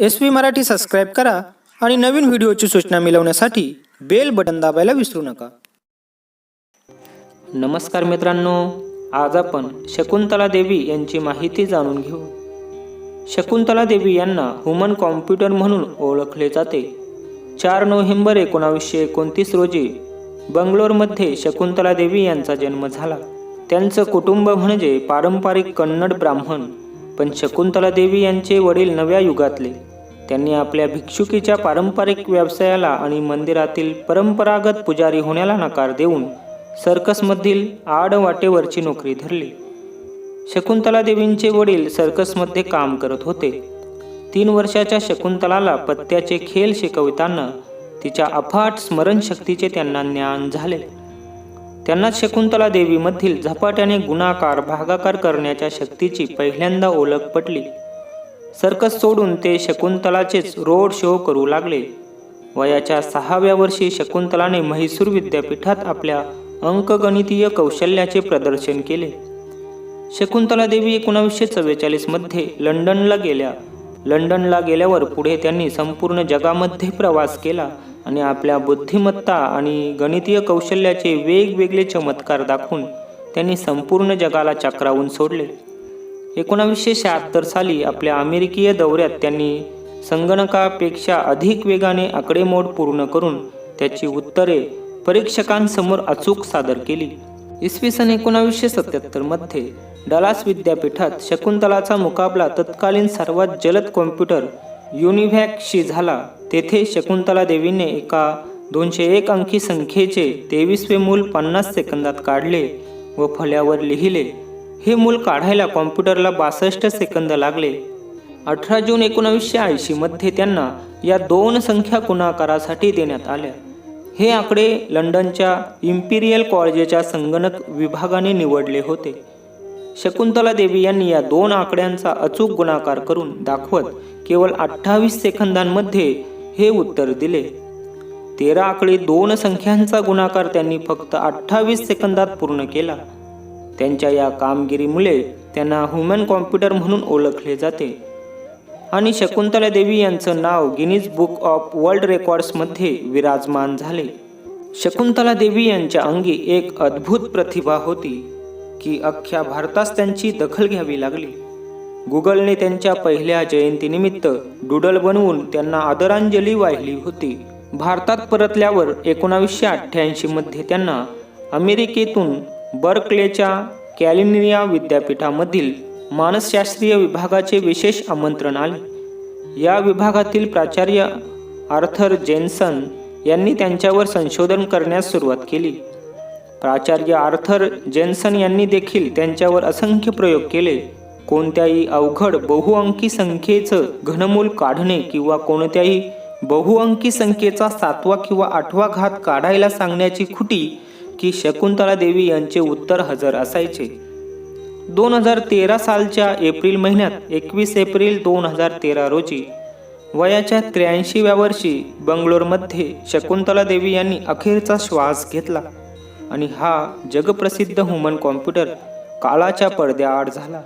S V Marathi subscribe करा आणि नवीन व्हिडिओची सूचना मिळवण्यासाठी बेल बटन दाबायला विसरू नका. नमस्कार मित्रांनो आज आपण शकुंतला देवी यांची माहिती जाणून घेऊ. शकुंतला देवी यांना ह्युमन कॉम्प्युटर म्हणून ओळखले जाते. चार नोव्हेंबर एकोणावीसशे एकोणतीस रोजी बंगलोरमध्ये शकुंतला देवी यांचा जन्म झाला. त्यांचं कुटुंब म्हणजे पारंपरिक कन्नड ब्राह्मण पण शकुंतला देवी यांचे वडील नव्या युगातले. त्यांनी आपल्या भिक्षुकीच्या पारंपरिक व्यवसायाला आणि मंदिरातील परंपरागत पुजारी होण्याला नकार देऊन सर्कसमधील आडवाटेवरची नोकरी धरली. शकुंतला देवींचे वडील सर्कसमध्ये काम करत होते. तीन वर्षाच्या शकुंतलाला पत्त्याचे खेळ शिकविताना तिच्या अफाट स्मरणशक्तीचे त्यांना ज्ञान झाले. त्यांना शकुंतला देवीमधील झपाट्याने गुणाकार भागाकार करण्याच्या शक्तीची पहिल्यांदा ओळख पटली. सर्कस सोडून ते शकुंतलाचेच रोड शो करू लागले. वयाच्या सहाव्या वर्षी शकुंतलाने म्हैसूर विद्यापीठात आपल्या अंकगणितीय कौशल्याचे प्रदर्शन केले. शकुंतला देवी एकोणावीसशे चव्वेचाळीसमध्ये लंडनला गेल्या. लंडनला गेल्यावर पुढे त्यांनी संपूर्ण जगामध्ये प्रवास केला आणि आपल्या बुद्धिमत्ता आणि गणितीय कौशल्याचे वेगवेगळे चमत्कार दाखवून त्यांनी संपूर्ण जगाला चक्रावून सोडले. एकोणावीसशे शहात्तर साली आपल्या अमेरिकीय दौऱ्यात त्यांनी संगणकापेक्षा अधिक वेगाने आकडेमोड पूर्ण करून त्याची उत्तरे परीक्षकांसमोर अचूक सादर केली. इसवी सन एकोणावीसशे सत्याहत्तरमध्ये डलास विद्यापीठात शकुंतलाचा मुकाबला तत्कालीन सर्वात जलद कॉम्प्युटर युनिव्हॅकशी झाला. तेथे शकुंतला देवीने एका दोनशे एक अंकी संख्येचे तेवीसवे मूल पन्नास सेकंदात काढले व फल्यावर लिहिले. हे मूल काढायला कॉम्प्युटरला बासष्ट सेकंद लागले. अठरा जून एकोणावीसशे ऐंशीमध्ये त्यांना या दोन संख्या गुणाकारासाठी देण्यात आल्या. हे आकडे लंडनच्या इम्पिरियल कॉलेजच्या संगणक विभागाने निवडले होते. शकुंतला देवी यांनी या दोन आकड्यांचा अचूक गुणाकार करून दाखवत केवळ अठ्ठावीस सेकंदांमध्ये हे उत्तर दिले. तेरा आकडे दोन संख्यांचा गुणाकार त्यांनी फक्त अठ्ठावीस सेकंदात पूर्ण केला. त्यांच्या या कामगिरीमुळे त्यांना ह्युमन कॉम्प्युटर म्हणून ओळखले जाते. आणि शकुंतला देवी यांचं नाव गिनीज बुक ऑफ वर्ल्ड रेकॉर्ड्समध्ये विराजमान झाले. शकुंतला देवी यांच्या अंगी एक अद्भुत प्रतिभा होती की अख्ख्या भारतास त्यांची दखल घ्यावी लागली. गुगलने त्यांच्या पहिल्या जयंतीनिमित्त डुडल बनवून त्यांना आदरांजली वाहिली होती. भारतात परतल्यावर एकोणावीसशे अठ्ठ्याऐंशीमध्ये त्यांना अमेरिकेतून बर्कलेच्या कॅलिनिया विद्यापीठामधील मानसशास्त्रीय विभागाचे विशेष आमंत्रण आले. या विभागातील प्राचार्य आर्थर जेन्सन यांनी त्यांच्यावर संशोधन करण्यास सुरुवात केली. प्राचार्य आर्थर जेन्सन यांनी देखील त्यांच्यावर असंख्य प्रयोग केले. कोणत्याही अवघड बहुअंकी संख्येचं घनमूल काढणे किंवा कोणत्याही बहुअंकी संख्येचा सातवा किंवा आठवा घात काढायला सांगण्याची खुटी की शकुंतला देवी यांचे उत्तर हजर असायचे. दोन हजार तेरा सालच्या एप्रिल महिन्यात एकवीस एप्रिल दोन हजार तेरा रोजी वयाच्या त्र्याऐंशीव्या वर्षी बंगलोरमध्ये शकुंतला देवी यांनी अखेरचा श्वास घेतला आणि हा जगप्रसिद्ध ह्युमन कॉम्प्युटर काळाच्या पडद्याआड झाला.